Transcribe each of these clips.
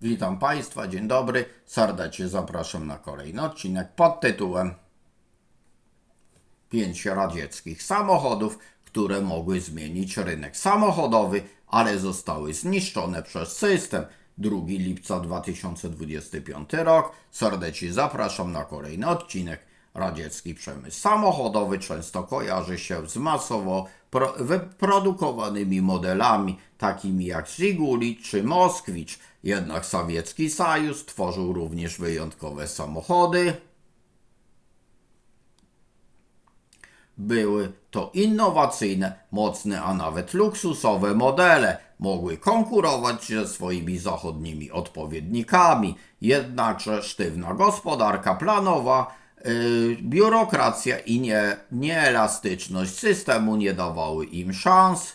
Witam Państwa, dzień dobry. Serdecznie zapraszam na kolejny odcinek pod tytułem Pięć radzieckich samochodów, które mogły zmienić rynek samochodowy, ale zostały zniszczone przez system. 2 lipca 2025 rok. Serdecznie zapraszam na kolejny odcinek. Radziecki przemysł samochodowy często kojarzy się z masowo pro- wyprodukowanymi modelami, takimi jak Żiguli czy Moskwicz. Jednak Sowiecki Sojus tworzył również wyjątkowe samochody, Były to innowacyjne, mocne, a nawet luksusowe modele. Mogły konkurować ze swoimi zachodnimi odpowiednikami. Jednakże sztywna gospodarka planowa, biurokracja i nie, nieelastyczność systemu nie dawały im szans.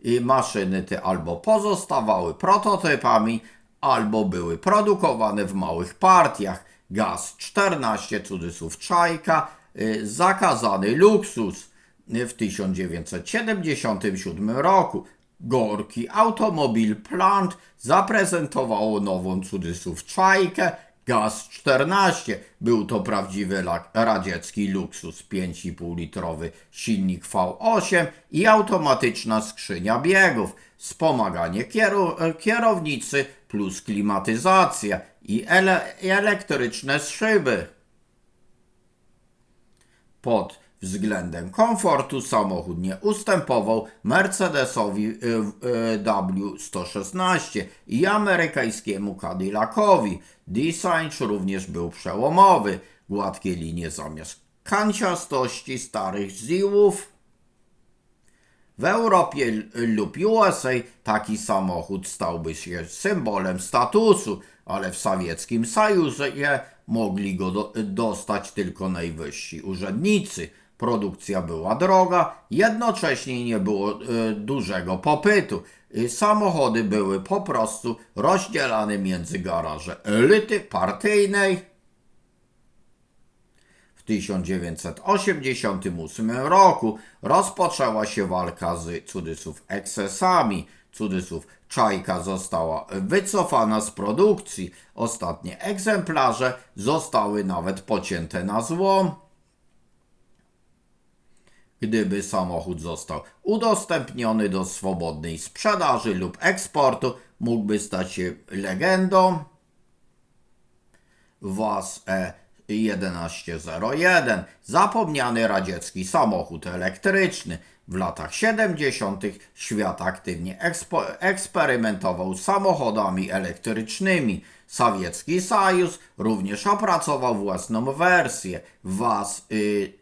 I maszyny te albo pozostawały prototypami, albo były produkowane w małych partiach. Gaz 14 cudzysłów czajka, y, zakazany luksus. Y, W 1977 roku Gorki Automobil Plant zaprezentowało nową cudzysłów czajkę Gaz 14. Był to prawdziwy radziecki luksus. 5,5 litrowy silnik V8 i automatyczna skrzynia biegów. Wspomaganie kieru- kierownicy plus klimatyzacja i ele- elektryczne szyby. Pod względem komfortu samochód nie ustępował Mercedesowi y, y, W116 i amerykańskiemu Cadillacowi. Design również był przełomowy. Gładkie linie zamiast kanciastości starych Ziłów. W Europie lub USA taki samochód stałby się symbolem statusu, ale w sowieckim Sojuzie mogli go do, dostać tylko najwyżsi urzędnicy. Produkcja była droga, jednocześnie nie było e, dużego popytu. Samochody były po prostu rozdzielane między garaże elity partyjnej w 1988 roku rozpoczęła się walka z cudzysłów ekscesami. Cudzysłów czajka została wycofana z produkcji. Ostatnie egzemplarze zostały nawet pocięte na złom. Gdyby samochód został udostępniony do swobodnej sprzedaży lub eksportu, mógłby stać się legendą. WAZ E1101, zapomniany radziecki samochód elektryczny. W latach 70. świat aktywnie eksperymentował z samochodami elektrycznymi. Sowiecki Sojus również opracował własną wersję WAZ y,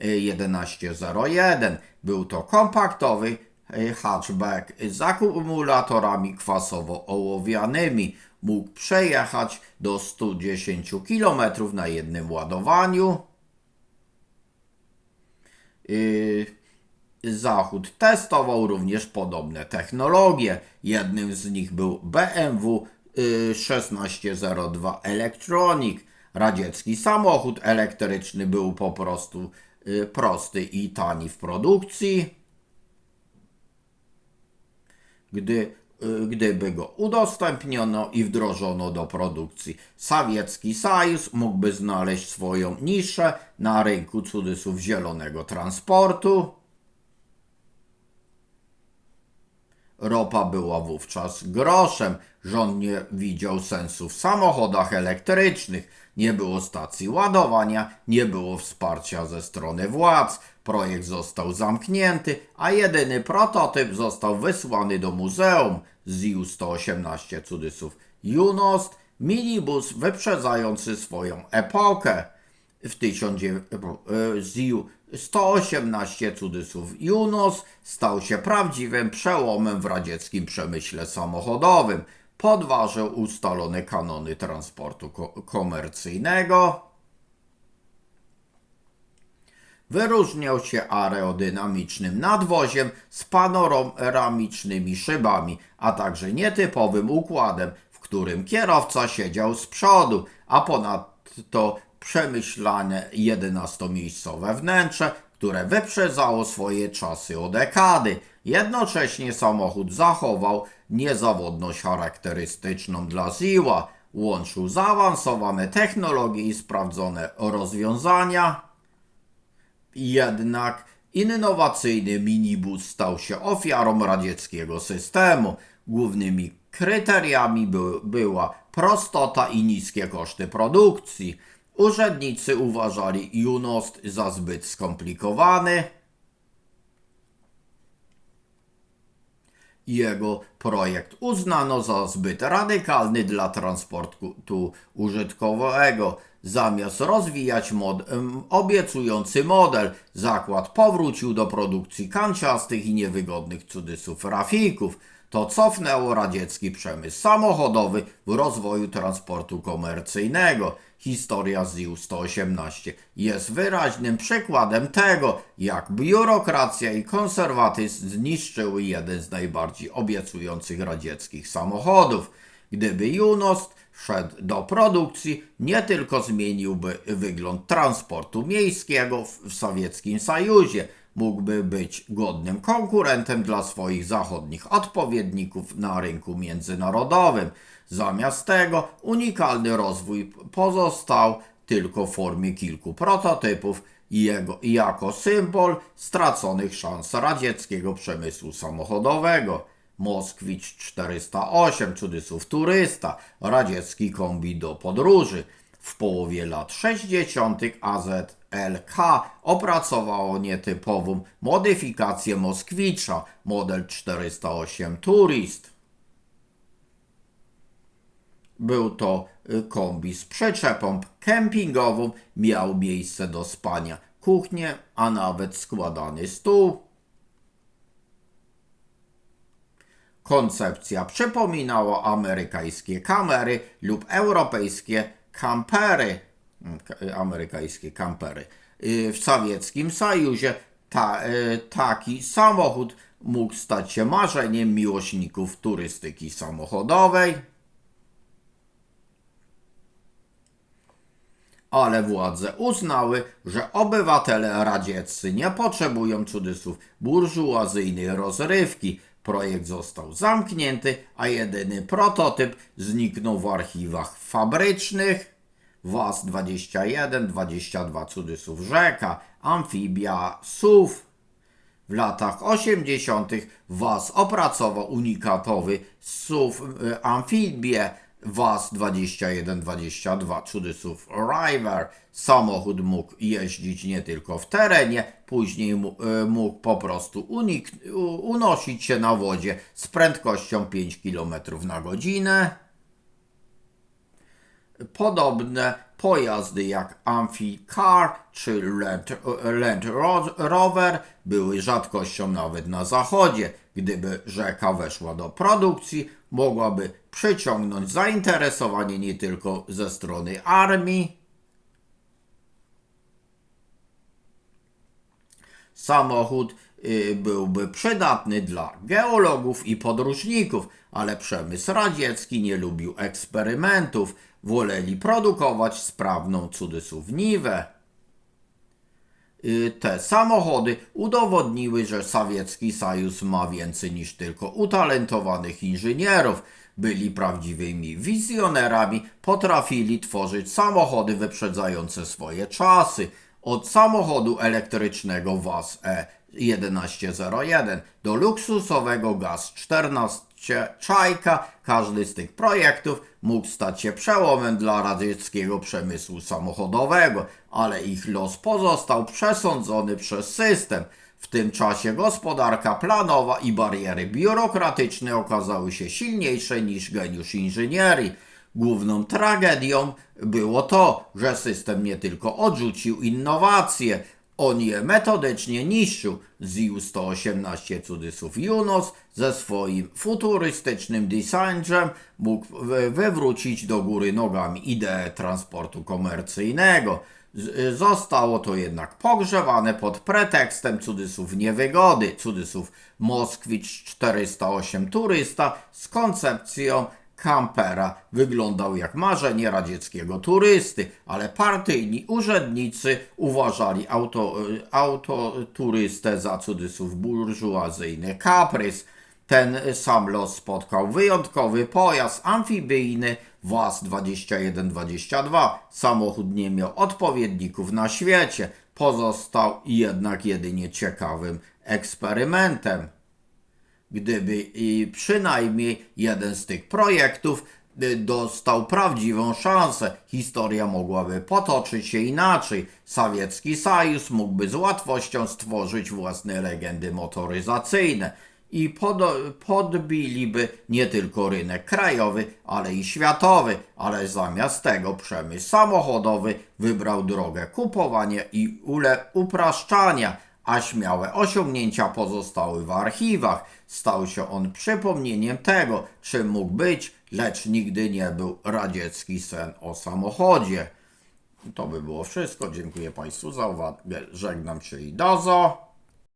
E1101. Był to kompaktowy y, hatchback z akumulatorami kwasowo-ołowianymi. Mógł przejechać do 110 km na jednym ładowaniu. Yy, Zachód testował również podobne technologie. Jednym z nich był BMW y, 1602 Electronic. Radziecki samochód elektryczny był po prostu y, prosty i tani w produkcji. Gdy, y, gdyby go udostępniono i wdrożono do produkcji, Sowiecki Sojus mógłby znaleźć swoją niszę na rynku cudzysłów zielonego transportu. Ropa była wówczas groszem. Rząd nie widział sensu w samochodach elektrycznych. Nie było stacji ładowania, nie było wsparcia ze strony władz. Projekt został zamknięty, a jedyny prototyp został wysłany do muzeum ZIU-118 cudzysłów Junost, minibus wyprzedzający swoją epokę w 1900 ZIU 118 cudzysłów Junos stał się prawdziwym przełomem w radzieckim przemyśle samochodowym. Podważył ustalone kanony transportu ko- komercyjnego. Wyróżniał się aerodynamicznym nadwoziem z panoramicznymi szybami, a także nietypowym układem, w którym kierowca siedział z przodu, a ponadto przemyślane 11-miejscowe wnętrze, które wyprzedzało swoje czasy o dekady. Jednocześnie samochód zachował niezawodność charakterystyczną dla Ziła, łączył zaawansowane technologie i sprawdzone rozwiązania. Jednak innowacyjny minibus stał się ofiarą radzieckiego systemu. Głównymi kryteriami by, była prostota i niskie koszty produkcji. Urzędnicy uważali Junost za zbyt skomplikowany. Jego projekt uznano za zbyt radykalny dla transportu użytkowego. Zamiast rozwijać mod obiecujący model, zakład powrócił do produkcji kanciastych i niewygodnych cudzysłów rafików. To cofnęło radziecki przemysł samochodowy w rozwoju transportu komercyjnego. Historia ZiU-118 jest wyraźnym przykładem tego, jak biurokracja i konserwatyzm zniszczyły jeden z najbardziej obiecujących radzieckich samochodów. Gdyby Junost wszedł do produkcji, nie tylko zmieniłby wygląd transportu miejskiego w, w Sowieckim Sojuzie, mógłby być godnym konkurentem dla swoich zachodnich odpowiedników na rynku międzynarodowym. Zamiast tego unikalny rozwój pozostał tylko w formie kilku prototypów i jego, jako symbol straconych szans radzieckiego przemysłu samochodowego. Moskwicz 408, cudzysłów turysta, radziecki kombi do podróży. W połowie lat 60. AZLK opracowało nietypową modyfikację Moskwicza, model 408 Turist. Był to y, kombi z przyczepą kempingową, miał miejsce do spania, kuchnię, a nawet składany stół. Koncepcja przypominała amerykańskie kamery lub europejskie kampery, ka- amerykańskie kampery. Y, W sowieckim Sojuzie ta, y, taki samochód mógł stać się marzeniem miłośników turystyki samochodowej. ale władze uznały, że obywatele radzieccy nie potrzebują cudzysłów burżuazyjnej rozrywki. Projekt został zamknięty, a jedyny prototyp zniknął w archiwach fabrycznych. WAZ-21, 22 cudzysłów rzeka, amfibia SUV. W latach 80. WAZ opracował unikatowy SUV y, amfibię WAZ-2122 cudzysłów River. Samochód mógł jeździć nie tylko w terenie, później y, mógł po prostu unosić się na wodzie z prędkością 5 km na godzinę. Podobne pojazdy jak Amphicar czy Land, Land Ro- Rover były rzadkością nawet na zachodzie. Gdyby rzeka weszła do produkcji, mogłaby przyciągnąć zainteresowanie nie tylko ze strony armii, Samochód y, byłby przydatny dla geologów i podróżników, ale przemysł radziecki nie lubił eksperymentów, woleli produkować sprawną cudzysłów niwę. Y, Te samochody udowodniły, że sowiecki Sojus ma więcej niż tylko utalentowanych inżynierów. Byli prawdziwymi wizjonerami, potrafili tworzyć samochody wyprzedzające swoje czasy. Od samochodu elektrycznego WAZ E1101 do luksusowego GAZ-14 Czajka, każdy z tych projektów mógł stać się przełomem dla radzieckiego przemysłu samochodowego, ale ich los pozostał przesądzony przez system. W tym czasie gospodarka planowa i bariery biurokratyczne okazały się silniejsze niż geniusz inżynierii. Główną tragedią było to, że system nie tylko odrzucił innowacje, on je metodycznie niszczył. ZiU-118 cudzysłów Junos ze swoim futurystycznym designem mógł wy- wywrócić do góry nogami ideę transportu komercyjnego. Zostało to jednak pogrzewane pod pretekstem cudzysłów niewygody, cudzysłów Moskwicz 408 turysta z koncepcją kampera wyglądał jak marzenie radzieckiego turysty, ale partyjni urzędnicy uważali auto, autoturystę za cudzysłów burżuazyjny kaprys. Ten sam los spotkał wyjątkowy pojazd amfibijny WAZ-2122. Samochód nie miał odpowiedników na świecie, pozostał jednak jedynie ciekawym eksperymentem. Gdyby i przynajmniej jeden z tych projektów y, dostał prawdziwą szansę, historia mogłaby potoczyć się inaczej. Sowiecki Sojusz mógłby z łatwością stworzyć własne legendy motoryzacyjne i podo- podbiliby nie tylko rynek krajowy, ale i światowy, ale zamiast tego przemysł samochodowy wybrał drogę kupowania i ule upraszczania, a śmiałe osiągnięcia pozostały w archiwach. Stał się on przypomnieniem tego, czym mógł być, lecz nigdy nie był radziecki sen o samochodzie. To by było wszystko. Dziękuję Państwu za uwagę. Żegnam się i dozo.